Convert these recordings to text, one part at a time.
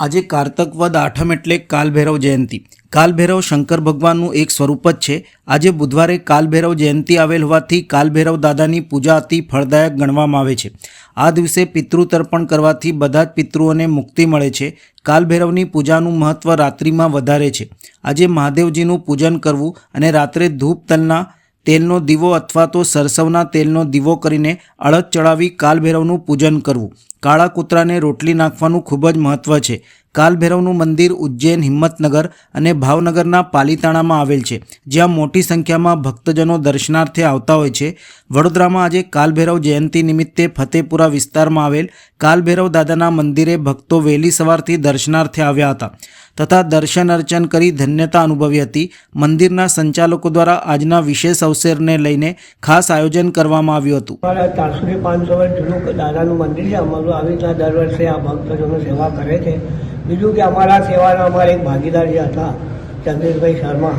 આજે કારતક વદ આઠમ એટલે કાલભૈરવ જયંતિ. કાલભૈરવ શંકર ભગવાનનું એક સ્વરૂપ જ છે. આજે બુધવારે કાલભૈરવ જયંતિ આવેલ હોવાથી કાલભૈરવ દાદાની પૂજા અતિ ફળદાયક ગણવામાં આવે છે. આ દિવસે પિતૃ તર્પણ કરવાથી બધા જ પિતૃઓને મુક્તિ મળે છે. કાલભૈરવની પૂજાનું મહત્ત્વ રાત્રિમાં વધારે છે. આજે મહાદેવજીનું પૂજન કરવું અને રાત્રે ધૂપ તલના તેલનો દીવો અથવા તો સરસવના તેલનો દીવો કરીને અડદ ચડાવી કાલભૈરવનું પૂજન કરવું. કાળા કૂતરાને રોટલી નાખવાનું ખૂબ જ મહત્ત્વ છે. કાલભૈરવનું મંદિર ઉજ્જૈન હિંમતનગર અને ભાવનગરના પાલીતાણામાં આવેલ છે, જ્યાં મોટી સંખ્યામાં ભક્તજનો દર્શનાર્થે આવતા હોય છે. વડોદરામાં આજે કાલભૈરવ જયંતિ નિમિત્તે ફતેપુરા વિસ્તારમાં આવેલ કાલભૈરવ દાદાના મંદિરે ભક્તો વહેલી સવારથી દર્શનાર્થે આવ્યા હતા. તથા દર્શન અર્ચન કરી ધન્યતા અનુભવી હતી. મંદિરના સંચાલકો દ્વારા આજના વિશેષ અવસરને લઈને ખાસ આયોજન કરવામાં આવ્યું હતું. ચારસો થી પાંચસો વર્ષ જૂનું દાદાનું મંદિર છે. અમારું આવી રીતના દર વર્ષે આ ભક્તજનો સેવા કરે છે. બીજું કે અમારા સેવાના અમારા એક ભાગીદાર જે હતા ચંદ્રેશભાઈ શર્મા,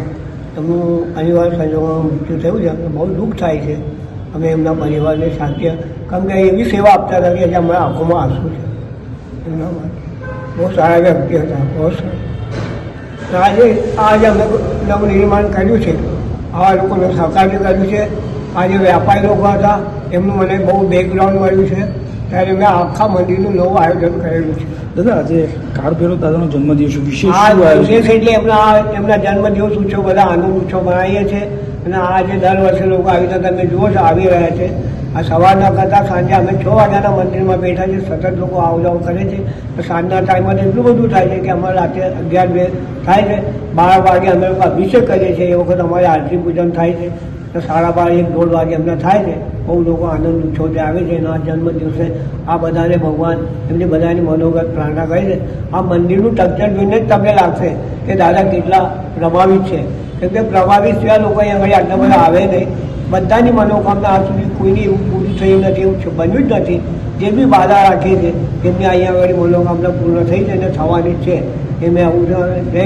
એમનું અનિવાર્ય સંજોગોમાં મૃત્યુ થયું છે. બહુ દુઃખ થાય છે. અમે એમના પરિવારને શાંતિ કારણ કે એવી સેવા આપતા હતા કે હમણાં આંખોમાં આંસુ છે. એમના માટે. બહુ સારા વ્યક્તિ હતા બહુ સારા આજે આજે અમે નવનિર્માણ કર્યું છે આવા લોકોને સહકાર્ય કર્યું છે. આજે વ્યાપારી લોકો હતા એમનું મને બહુ બેકગ્રાઉન્ડ મળ્યું છે. ત્યારે મેં આખા મંદિરનું નવું આયોજન કરેલું છે. દાદા આજે કાળભૈરવ દાદાનો જન્મદિવસ વિશેષ આ વિશેષ એટલે એમના એમના જન્મદિવસ ઉત્સવ બધા આનંદ ઉત્સવ મનાવીએ છીએ. અને આ જે દર વર્ષે લોકો આવી રીતે તમે જુઓ છો આવી રહ્યા છે. આ સવારના કરતાં સાંજે અમે છ વાગ્યાના મંદિરમાં બેઠા છીએ. સતત લોકો આવ જાવ કરે છે. સાંજના ટાઈમમાં એટલું બધું થાય છે કે અમારે રાતે અગિયાર બે થાય છે. બાર વાગે અમે લોકો અભિષેક કરીએ છીએ. એ વખત અમારે આરતી પૂજન થાય છે. તો સાડા બાર એક દોઢ વાગે અમને થાય છે. બહુ લોકો આનંદ ઉત્સવથી આવે છે. એના જન્મ દિવસે આ બધાને ભગવાન એમની બધાની મનોગત પ્રાર્થના કરી છે. આ મંદિરનું ટક્ચર જોઈને જ તમને લાગશે કે દાદા કેટલા પ્રભાવિત છે. કેમ કે પ્રભાવિત સિવાય લોકો અહીંયા આગળ બધા આવે નહીં. બધાની મનોકામના આજ સુધી કોઈની એવું પૂરી થઈ નથી, એવું બન્યું જ નથી. જે બી બાધા રાખી છે તેમની અહીંયા આગળ મનોકામના પૂર્ણ થઈ છે અને થવાની છે. એ મેં આવું જય